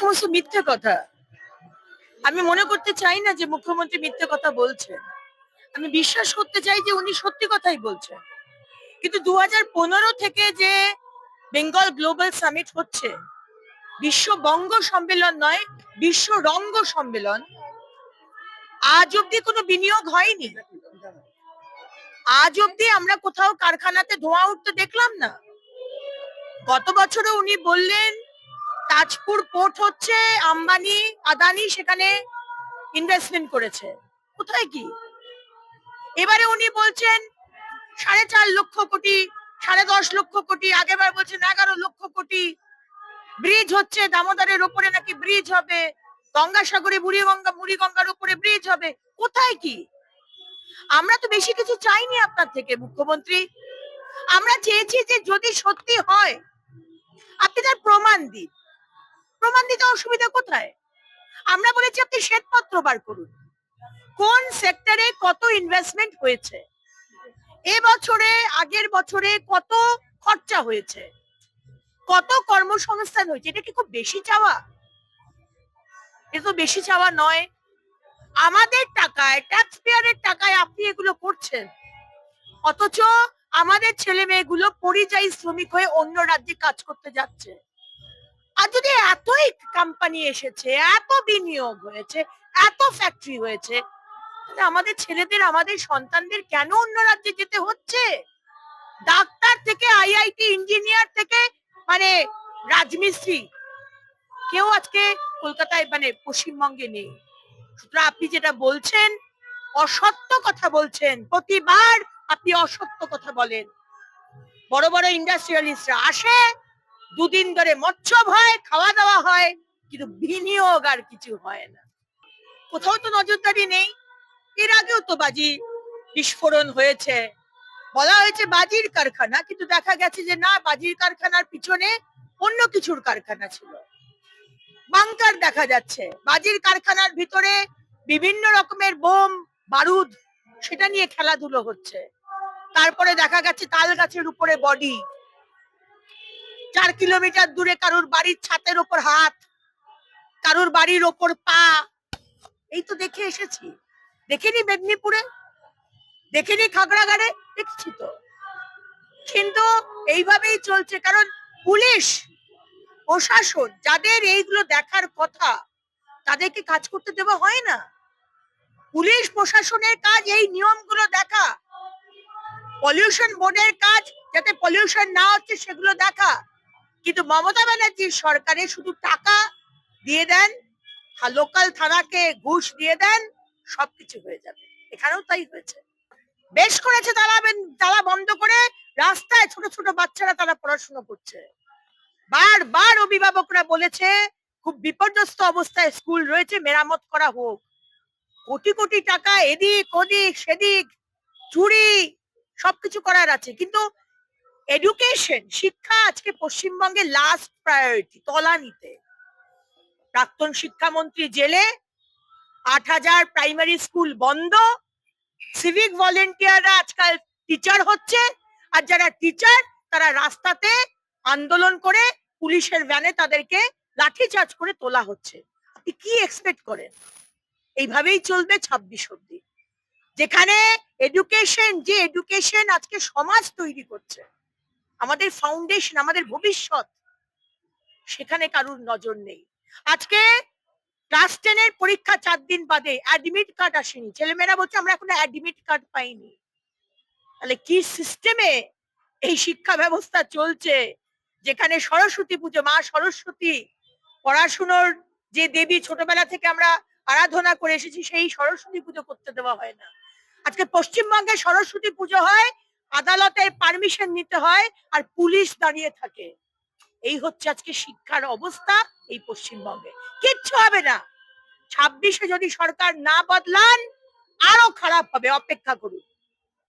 সমস্ত মিথ্যে কথা। আমি মনে করতে চাই না যে মুখ্যমন্ত্রী মিথ্যে কথা বলছেন। আমি বিশ্বাস করতে চাই যে উনি সত্যি কথাই বলছেন। কিন্তু দু থেকে যে বেঙ্গল গ্লোবাল সামিট হচ্ছে, বিশ্ব বঙ্গ সম্মেলন নয়, বিশ্ব রঙ্গ সম্মেলন, আজ অব্দি কোনো বিনিয়োগ হয়নি। আজ অব্দি আমরা কোথাও কারখানাতে ধোঁয়া উঠতে দেখলাম না। গত বছরও উনি বললেন তাজপুর পোর্ট হচ্ছে আম্বানি, আদানি সেখানে ইনভেস্টমেন্ট করেছে। কোথায় কি? এবারে উনি বলছেন, সাড়ে চার লক্ষ কোটি, সাড়ে দশ লক্ষ কোটি আগেবার বলছেন এগারো লক্ষ কোটি। ব্রিজ হচ্ছে দামোদরের ওপরে নাকি ব্রিজ হবে? গঙ্গাসাগরে বুড়ি গঙ্গা বুড়ি গঙ্গার উপরে ব্রিজ হবে। কোথায় কি? আমরা তো বেশি কিছু চাইনি আপনার থেকে, মুখ্যমন্ত্রী। আমরা চেয়েছি যে যদি সত্যি হয়, আপনি তার প্রমাণ দিন। প্রমাণ দিতে অসুবিধা কোথায়? আমরা বলেছি আপনি শ্বেতপত্র বার করুন। কোন সেক্টরে কত ইনভেস্টমেন্ট হয়েছে? এ বছরে, আগের বছরে কত খরচা হয়েছে? কত কর্মসংস্থান হয়েছে? এটা কি খুব বেশি চাওয়া? এটা তো বেশি চাওয়া নয়। আমাদের টাকায় ট্যাক্স পেয়ারের টাকায় আপনি এগুলো করছেন। অথচ আমাদের ছেলে মেয়েগুলো পরিযায়ী শ্রমিক হয়ে অন্য রাজ্যে কাজ করতে যাচ্ছে। আর যদি কোম্পানি এসেছে, এত বিনিয়োগ হয়েছে, এত ফ্যাক্টরি হয়েছে। আমাদের ছেলেদের, আমাদের সন্তানদের কেন অন্য রাজ্যে যেতে হচ্ছে? ডাক্তার থেকে আইআইটি ইঞ্জিনিয়ার থেকে মানে রাজমিস্ত্রি। কেউ আজকে কলকাতায় মানে পশ্চিমবঙ্গে নেই। সুতরাং আপনি যেটা বলছেন, অসত্য কথা বলছেন, প্রতিবার আপনি অসত্য কথা বলেন। বড় বড় ইন্ডাস্ট্রিয়ালিস্টরা আসে, দুদিন ধরে মৎস্য হয় খাওয়া দাওয়া হয় কিন্তু বিনিয়োগ আর কিছু হয় না। কোথাও তো নজরদারি নেই। এর আগেও তো বাজি বিস্ফোরণ হয়েছে। বলা হয়েছে বাজির কারখানা, কিন্তু দেখা গেছে যে না, বাজির কারখানার পিছনে অন্য কিছুর কারখানা ছিল। বাংকার দেখা যাচ্ছে। বাজির কারখানার ভিতরে বিভিন্ন রকমের বোম, বারুদ, সেটা নিয়ে খেলাধুলো হচ্ছে। তারপরে দেখা গেছে তাল গাছের উপরে বডি চার কিলোমিটার দূরে কারুর বাড়ির ছাতের উপর হাত। কারুর বাড়ির ওপর পা। এই তো দেখে এসেছি। দেখেনি মেদিনীপুরে? দেখেনি খাগড়াগাড়ে? দেখছি তো। কিন্তু এইভাবেই চলছে, কারণ পুলিশ, প্রশাসন যাদের এইগুলো দেখার কথা, তাদেরকে কাজ করতে দেওয়া হয় না। পুলিশ, প্রশাসনের কাজ এই নিয়মগুলো দেখা। পলিউশন বোর্ডের কাজ যাতে পলিউশন না হচ্ছে সেগুলো দেখা। কিন্তু মমতা ব্যানার্জির সরকারে শুধু টাকা দিয়ে দেন লোকাল থানাকে ঘুষ দিয়ে দেন, সবকিছু হয়ে যাবে। এখানেও তাই হয়েছে। বেশ করেছে বেন- তালা বন্ধ করে রাস্তায় ছোট ছোট বাচ্চারা তারা পড়াশোনা করছে। বারবার অভিভাবকরা বলেছে, খুব বিপর্যস্ত অবস্থায় স্কুল রয়েছে, মেরামত করা হোক। কোটি কোটি টাকা এদিক, ওদিক, সেদিক, চুরি, সবকিছু করার আছে। কিন্তু এডুকেশন শিক্ষা আজকে পশ্চিমবঙ্গে লাস্ট প্রায়োরিটি তলানিতে। প্রাক্তন শিক্ষামন্ত্রী জেলে, আট হাজার প্রাইমারি স্কুল বন্ধ সিভিক ভলেন্টিয়াররা আজকাল টিচার হচ্ছে, আর যারা টিচার তারা রাস্তাতে আন্দোলন করে পুলিশের ভ্যানে তাদেরকে লাঠিচার্জ করে তোলা হচ্ছে। আপনি কি এক্সপেক্ট করেন? এইভাবেই চলবে ছাব্বিশ অব্দি। যেখানে এডুকেশন যে এডুকেশন আজকে সমাজ তৈরি করছে, আমাদের ফাউন্ডেশন আমাদের ভবিষ্যৎ, সেখানে কারুর নজর নেই। আজকে ক্লাস টেনের পরীক্ষা চার দিন বাদে অ্যাডমিট কার্ড আসেনি। ছেলেমেয়েরা বলছে, আমরা এখনও অ্যাডমিট কার্ড পাইনি। তাহলে কি সিস্টেমে এই শিক্ষা ব্যবস্থা চলছে? যেখানে সরস্বতী পুজো, মা সরস্বতী পড়াশুনোর যে দেবী ছোটবেলা থেকে আমরা আরাধনা করে এসেছি, সেই সরস্বতী পুজো করতে দেওয়া হয় না। আজকে পশ্চিমবঙ্গে সরস্বতী পুজো হয়, আদালতের পারমিশন নিতে হয়, আর পুলিশ দাঁড়িয়ে থাকে। এই হচ্ছে আজকে শিক্ষার অবস্থা। এই পশ্চিমবঙ্গে। কিচ্ছু হবে না। ছাব্বিশে যদি সরকার না বদলান, আরও খারাপ হবে। অপেক্ষা করুন।